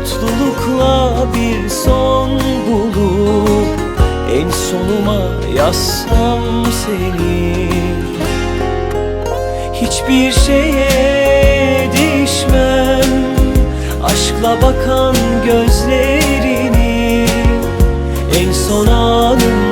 Mutlulukla bir son bulup En sonuma yazsam seni. Hiçbir şeye değişmem Aşkla bakan gözlerini En son anımda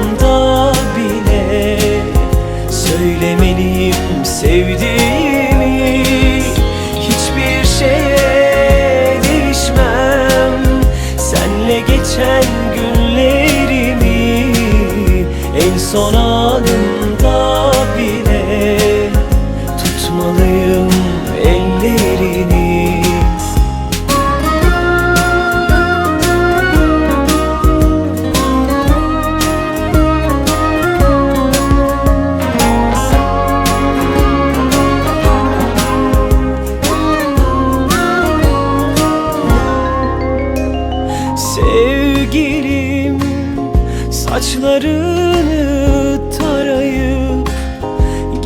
son anımda bile Tutmalıyım ellerini. Sevgilim saçlarını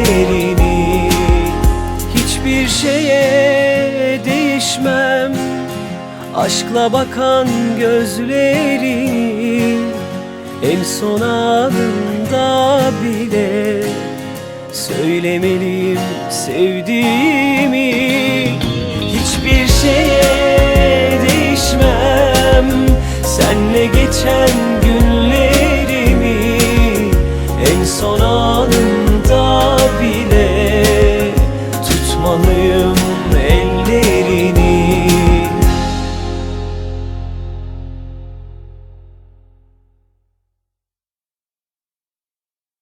ellerini Hiçbir şeye değişmem. Aşkla bakan gözlerini En son anımda bile Söylemeliyim sevdiğimi